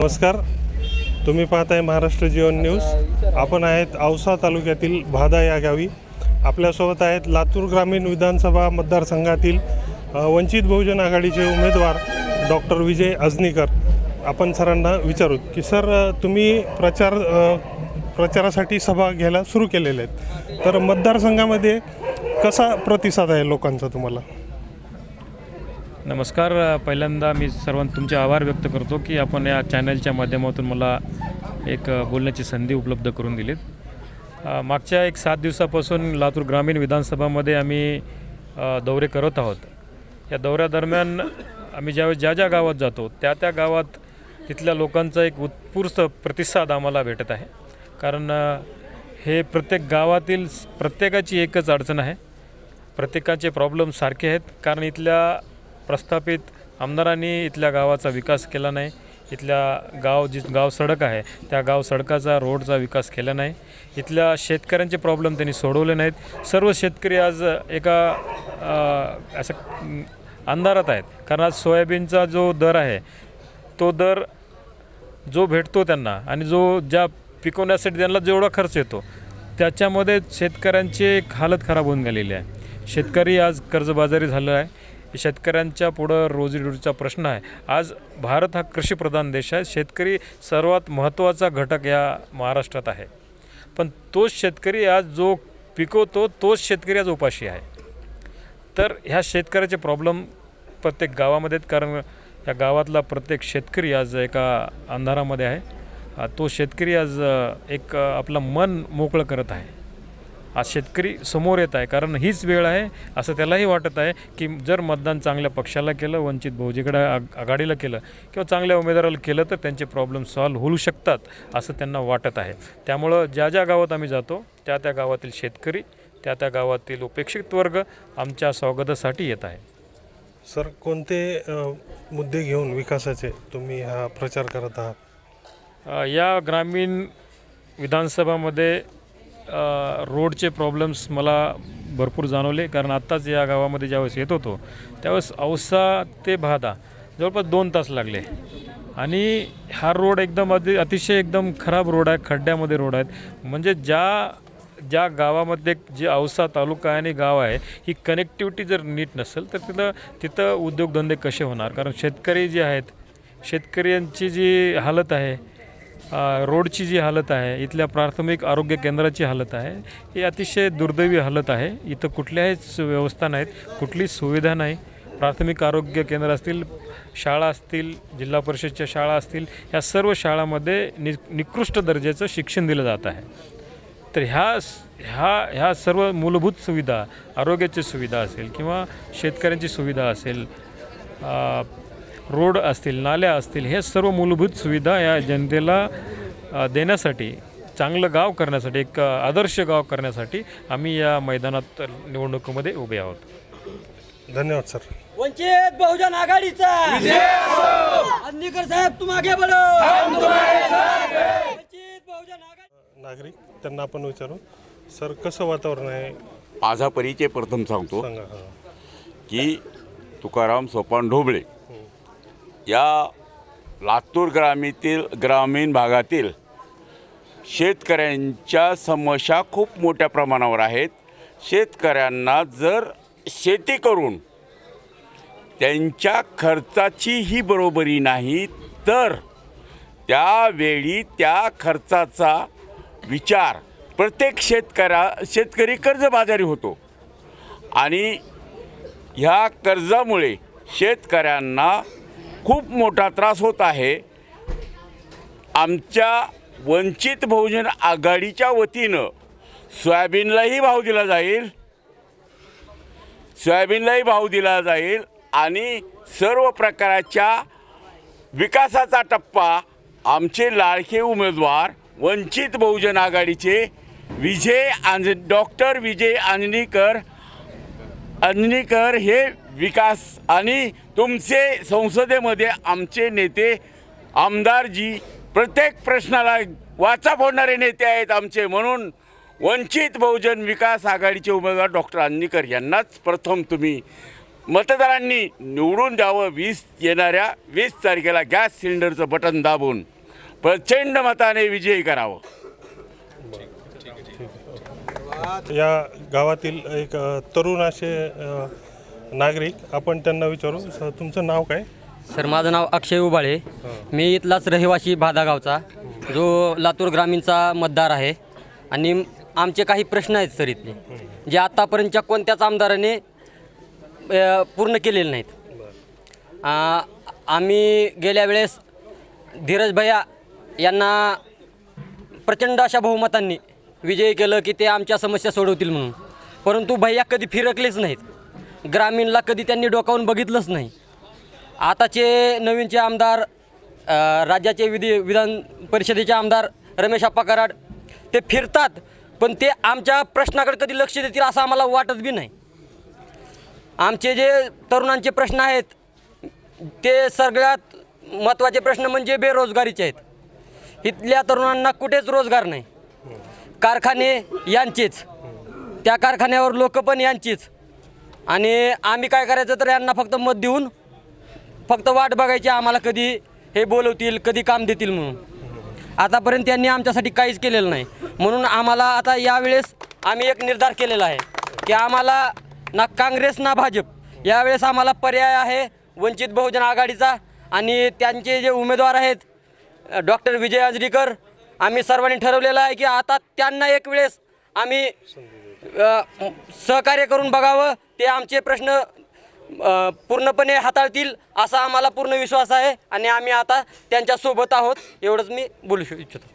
नमस्कार. तुम्ही पाहताय महाराष्ट्र जीवन न्यूज. आपण आहेत औसा तालुक्यातील भादा या गावी. आपल्यासोबत आहेत लातूर ग्रामीण विधानसभा मतदारसंघातील वंचित बहुजन आघाडीचे उमेदवार डॉक्टर विजय अजनीकर. आपण सरांना विचारू की सर तुम्ही प्रचार प्रचारासाठी सभा घ्यायला सुरू केलेल्या आहेत. तर मतदारसंघामध्ये कसा प्रतिसाद आहे लोकांचा तुम्हाला? नमस्कार. पहिल्यांदा मी सर्वां तुमचे आभार व्यक्त करतो की आपण या चॅनलच्या माध्यमातून मला एक बोलण्याची संधी उपलब्ध करून दिलीत. मागच्या एक सात दिवसापासून लातूर ग्रामीण विधानसभामध्ये आम्ही दौरे करत आहोत. या दौऱ्यादरम्यान आम्ही ज्यावेळेस ज्या ज्या गावात जातो त्या त्या गावात तिथल्या लोकांचा एक उत्स्फूर्त प्रतिसाद आम्हाला भेटत आहे. कारण हे प्रत्येक गावातील प्रत्येकाची एकच अडचण आहे. प्रत्येकाचे प्रॉब्लेम सारखे आहेत. कारण इथल्या प्रस्थापित आमदारांनी इथल्या गावाचा विकास केला नाही. इथल्या गाव जी गाव सडक आहे त्या गाव सडकाचा रोडचा विकास केला नाही. इथल्या शेतकऱ्यांचे प्रॉब्लेम त्यांनी सोडवले नाहीत. सर्व शेतकरी आज एका असं अंधारात आहेत. कारण आज सोयाबीनचा जो दर आहे तो दर जो भेटतो त्यांना आणि जो ज्या पिकवण्यासाठी त्यांना जेवढा खर्च येतो त्याच्यामध्ये शेतकऱ्यांची एक हालत खराब होऊन गेलेली आहे. शेतकरी आज कर्जबाजारी झालं आहे. शेतकऱ्यांच्या पुढं रोजीरोटीचा प्रश्न आहे. आज भारत हा कृषीप्रधान देश आहे. शेतकरी सर्वात महत्त्वाचा घटक या महाराष्ट्रात आहे. पण तोच शेतकरी आज जो पिकवतो तोच शेतकरी आज उपाशी आहे. तर ह्या शेतकऱ्याचे प्रॉब्लेम प्रत्येक गावामध्ये आहेत. कारण या गावातला प्रत्येक शेतकरी आज एका अंधारामध्ये आहे. तो शेतकरी आज एक आपलं मन मोकळं करत आहे. आज शेतकरी समोर येत आहे. कारण हीच वेळ आहे असं त्यालाही वाटत आहे की जर मतदान चांगल्या पक्षाला केलं वंचित बहुजीकडे आग- आघाडीला केलं किंवा चांगल्या उमेदवाराला केलं तर त्यांचे प्रॉब्लेम सॉल्व्ह होऊ शकतात असं त्यांना वाटत आहे. त्यामुळं ज्या ज्या गावात आम्ही जातो त्या त्या गावातील शेतकरी त्या त्या गावातील उपेक्षित वर्ग आमच्या स्वागतासाठी येत आहे. सर कोणते मुद्दे घेऊन विकासाचे तुम्ही हा प्रचार करत आहात? या ग्रामीण विधानसभामध्ये रोडचे प्रॉब्लेम्स मला भरपूर जाणवले कारण आत्ताच या गावामध्ये ज्यावेळेस येत होतो त्यावेळेस औसा ते भादा जवळपास दोन तास लागले. आणि हा रोड एकदम अति अतिशय एकदम खराब रोड आहे खड्ड्यामध्ये रोड आहेत. म्हणजे ज्या ज्या गावामध्ये जे औसा तालुका आहे आणि गाव आहे ही कनेक्टिव्हिटी जर नीट नसेल तर तिथं तिथं उद्योगधंदे कसे होणार? कारण शेतकरी जे आहेत शेतकऱ्यांची जी हालत आहे रोडची जी हालत आहे इथल्या प्राथमिक आरोग्य केंद्राची हालत आहे ही अतिशय दुर्दैवी हालत आहे. इथं कुठल्याहीच व्यवस्था नाहीत कुठलीच सुविधा नाही. प्राथमिक आरोग्य केंद्र असतील शाळा असतील जिल्हा परिषदच्या शाळा असतील या सर्व शाळामध्ये नि निकृष्ट दर्जाचं शिक्षण दिलं जात आहे. तर ह्या स- ह्या ह्या सर्व मूलभूत सुविधा आरोग्याची सुविधा असेल किंवा शेतकऱ्यांची सुविधा असेल रोड असतील नाल्या असतील हे सर्व मूलभूत सुविधा या जनतेला देण्यासाठी चांगलं गाव करण्यासाठी एक आदर्श गाव करण्यासाठी आम्ही या मैदानात निवडणुकीमध्ये उभे आहोत. धन्यवाद सर. वंचित बहुजन आघाडीचा! अंधेकर साहेब तुम आगे बढ़ो! वंचित बहुजन आघाडी नागरिक त्यांना आपण विचारू सर कसं वातावरण आहे? माझा परिचय प्रथम सांगतो सांगा की तुकाराम सोपान ढोबळे या लातूर ग्रामीतील ग्रामीण भागातील शेतकऱ्यांच्या समस्या खूप मोठ्या प्रमाणावर आहेत. शेतकऱ्यांना जर शेती करून त्यांच्या खर्चाचीही बरोबरी नाही तर त्यावेळी त्या खर्चाचा विचार प्रत्येक शेतकऱ्या शेतकरी कर्जबाजारी होतो. आणि ह्या कर्जामुळे शेतकऱ्यांना खूप मोठा त्रास होत आहे. आमच्या वंचित बहुजन आघाडीच्या वतीनं सोयाबीनलाही भाव दिला जाईल. सोयाबीनलाही भाव दिला जाईल आणि सर्व प्रकारच्या विकासाचा टप्पा आमचे लाडके उमेदवार वंचित बहुजन आघाडीचे विजय आंज डॉक्टर विजय आंजणीकर अंजनीकर हे विकास आणि तुमचे संसदेमध्ये आमचे नेते आमदारजी प्रत्येक प्रश्नाला वाचा फोडणारे नेते आहेत आमचे म्हणून वंचित बहुजन विकास आघाडीचे उमेदवार डॉक्टर अंजनीकर यांनाच प्रथम तुम्ही मतदारांनी निवडून द्यावं. वीस येणाऱ्या वीस तारखेला गॅस सिलेंडरचं बटन दाबून प्रचंड मताने विजयी करावं. या गावातील एक तरुण असे नागरिक आपण त्यांना विचारू. स- तुमचं नाव काय? सर माझं नाव अक्षय उबाळे. मी इथलाच रहिवासी भादा गावचा जो लातूर ग्रामीणचा मतदार आहे. आणि आमचे काही प्रश्न आहेत सर इथले जे आत्तापर्यंतच्या कोणत्याच आमदाराने अ, पूर्ण केलेले नाहीत. आ, आम्ही गेल्या वेळेस धीरज भैया यांना प्रचंड अशा बहुमतांनी विजयी केलं की ते आमच्या समस्या सोडवतील म्हणून. परंतु भैया कधी फिरकलेच नाहीत. ग्रामीणला कधी त्यांनी डोकावून बघितलंच नाही. आताचे नवीनचे आमदार राज्याचे विधी विधान परिषदेचे आमदार रमेश आप्पा कराड ते फिरतात पण ते आमच्या प्रश्नाकडे कधी लक्ष देतील असं आम्हाला वाटत बी नाही. आमचे जे तरुणांचे प्रश्न आहेत ते सगळ्यात महत्त्वाचे प्रश्न म्हणजे बेरोजगारीचे आहेत. इथल्या तरुणांना कुठेच रोजगार नाही. कारखाने यांचेच. त्या कारखान्यावर लोक पण यांचीच. आणि आम्ही काय करायचं तर यांना फक्त मत देऊन फक्त वाट बघायची आम्हाला कधी हे बोलवतील कधी काम देतील म्हणून. आतापर्यंत त्यांनी आमच्यासाठी काहीच केलेलं नाही. म्हणून आम्हाला आता यावेळेस आम्ही एक निर्धार केलेला आहे की आम्हाला ना काँग्रेस ना भाजप यावेळेस आम्हाला पर्याय आहे वंचित बहुजन आघाडीचा आणि त्यांचे जे उमेदवार आहेत डॉक्टर विजय आजरीकर आम्ही सर्वांनी ठरवलेलं आहे की आता त्यांना एक वेळेस आम्ही सहकार्य करून बघावं ते आमचे प्रश्न पूर्णपणे हाताळतील असा आम्हाला पूर्ण विश्वास आहे आणि आम्ही आता त्यांच्यासोबत आहोत एवढंच मी बोलू इच्छितो.